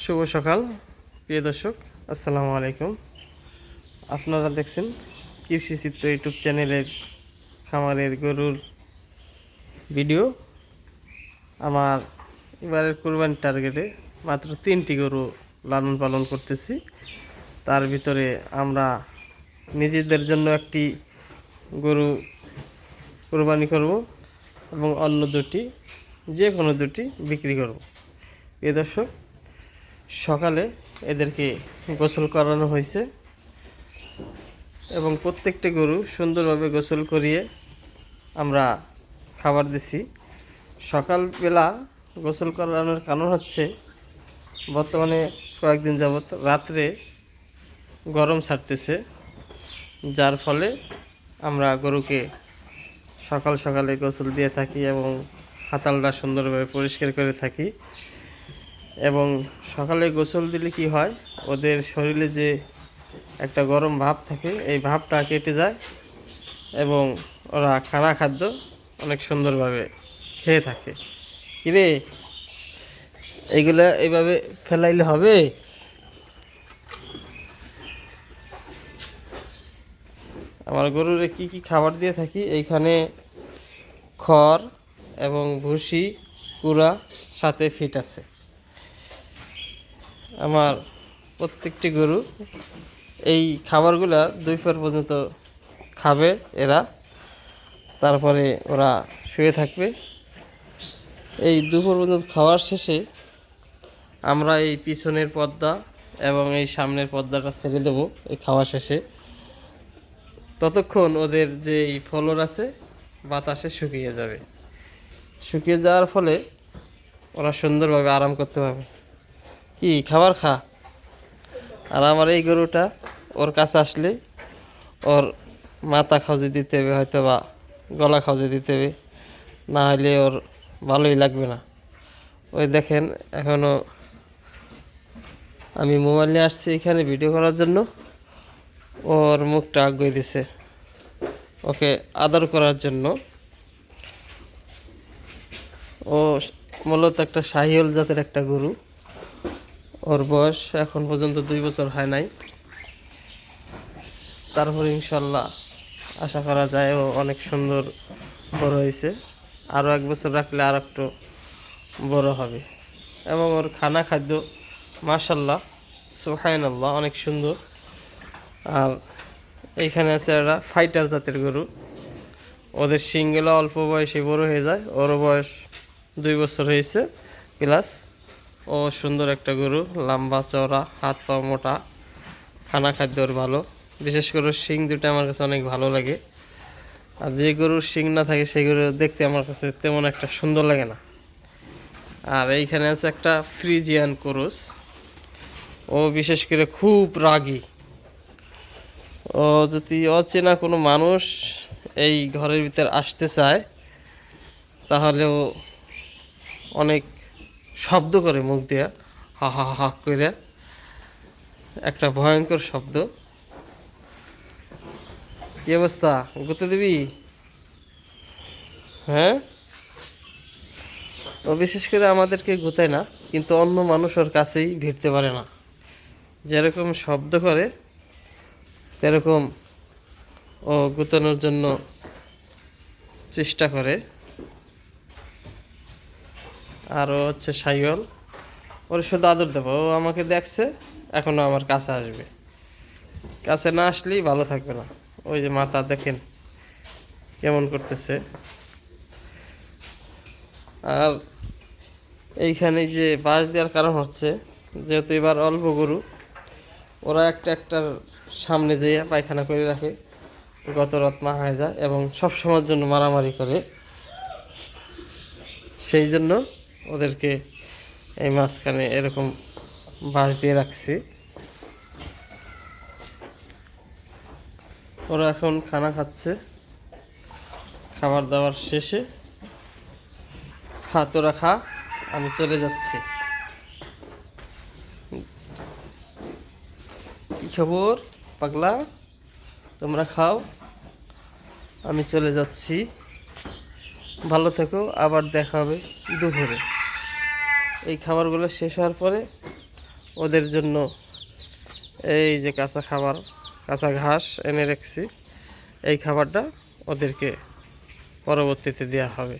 শুভ সকাল, প্রিয় দর্শক। আসসালামু আলাইকুম। আপনারা দেখছেন কৃষি চিত্র ইউটিউব চ্যানেলের খামারের গরুর ভিডিও। আমার এবারের কোরবানি টার্গেটে মাত্র তিনটি গরু লালন পালন করতেছি। তার ভিতরে আমরা নিজেদের জন্য একটি গরু কোরবানি করব এবং অন্য দুটি, যে কোনো দুটি বিক্রি করব। প্রিয় দর্শক সকালে এদেরকে গোসল করানো হয়েছে। এবং প্রত্যেকটি গরু সুন্দরভাবে গোসল করিয়ে আমরা খাবার দিছি। সকালবেলা গোসল করানোর কারণ হচ্ছে, বর্তমানে কয়েকদিন যাবত রাত্রে গরম ছাড়তেছে। যার ফলে আমরা গরুকে সকাল সকালে গোসল দিয়ে থাকি এবং হাতালটা সুন্দরভাবে পরিষ্কার করে থাকি। এবং সকালে গোসল দিলে কি হয়? ওদের শরীরে যে একটা গরম ভাব থাকে, এই ভাবটা কেটে যায় এবং ওরা খানা খাদ্য অনেক সুন্দরভাবে খেয়ে থাকে। কিরে এইগুলা এইভাবে ফেলাইলে হবে? আমার গরুরে কি কি খাবার দিয়ে থাকি? এইখানে খড় এবং ভুসি, কুড়া, সাথে ফিট আছে। আমার প্রত্যেকটি গরু এই খাবারগুলা দুই ফের পর্যন্ত খাবে এরা। তারপরে ওরা শুয়ে থাকবে। এই দুপুর পর্যন্ত খাওয়ার শেষে আমরা এই পিছনের পর্দা এবং এই সামনের পর্দাটা ছেড়ে দেবো এই খাওয়া শেষে। ততক্ষণ ওদের যে এই ফলর আছে, বাতাসে শুকিয়ে যাবে। শুকিয়ে যাওয়ার ফলে ওরা সুন্দরভাবে আরাম করতে পারবে। কি, খাবার খা। আর আমার এই গরুটা ওর কাছে আসলে ওর মাথা খাওয়াজে দিতে হবে হয়তো বা গলা খাওয়াজে দিতে হবে, না হলে ওর ভালোই লাগবে না। ওই দেখেন এখনও আমি মোবাইল নিয়ে আসছি এখানে ভিডিও করার জন্য। ওর মুখটা আগ্রহ দিছে। ওকে আদর করার জন্য। ও মূলত একটা শাহিওল জাতের একটা গরু। ওর বয়স এখন পর্যন্ত দুই বছর হয় নাই। তারপরে ইনশাল্লাহ আশা করা যায় ও অনেক সুন্দর বড় হয়েছে। আরও এক বছর রাখলে আর একটু বড় হবে। এবং ওর খানা খাদ্য, মাশাল্লাহ সোহাইন আল্লাহ অনেক সুন্দর। আর এইখানে আছে একটা ফাইটার জাতের গরু। ওদের শিংগুলো অল্প বয়সে বড় হয়ে যায় ওর বয়স দুই বছর হয়েছে প্লাস ও সুন্দর একটা গরু, লম্বা, চওড়া, হাত পা মোটা, খানা খাদ্য ওর ভালো। বিশেষ করে শিং দুটো আমার কাছে অনেক ভালো লাগে। আর যে গরুর শিং না থাকে, সেই গরু দেখতে আমার কাছে তেমন একটা সুন্দর লাগে না। আর এইখানে আছে একটা ফ্রিজিয়ান কোরস ও বিশেষ করে খুব রাগী। ও যদি অচেনা কোনো মানুষ এই ঘরের ভিতর আসতে চায়, তাহলে ও অনেক শব্দ করে মুখ দিয়া। হা হা হা করে একটা ভয়ঙ্কর শব্দ। কি অবস্থা? গুতে দিবি? হ্যাঁ? ও বিশেষ করে আমাদেরকে গুতায় না, কিন্তু অন্য মানুষ ওর কাছেই ভিড়তে পারে না। যেরকম শব্দ করে, তেরকম ও গুতানোর জন্য চেষ্টা করে। আর ও হচ্ছে সাইওয়াল। ওর শুধু আদর দেবো, ও আমাকে দেখছে এখনও আমার কাছে আসবে। কাছে না আসলেই ভালো থাকবে না। ওই যে মাথা দেখেন, কেমন করতেছে। আর এইখানে যে বাঁশ দেওয়ার কারণ হচ্ছে, যেহেতু এবার অল্প গরু, ওরা একটা একটার সামনে যেয়ে পায়খানা করে রাখে। গত রাত মা হয়ে যায় এবং সব সময়ের জন্য মারামারি করে। সেই জন্য ওদেরকে এই মাঝখানে এরকম বাঁশ দিয়ে রাখছি। ওরা এখন খানা খাচ্ছে। খাবার দাবার শেষে। খা, তোরা খা, আমি চলে যাচ্ছি। কি খবর? পাগলা? তোমরা খাও। আমি চলে যাচ্ছি। ভালো থেকো, আবার দেখা হবে দুপুরে। এই খাবারগুলো শেষ হওয়ার পরে ওদের জন্য এই যে কাঁচা খাবার, কাঁচা ঘাস এনে রেখেছি। এই খাবারটা ওদেরকে পরবর্তীতে দেওয়া হবে।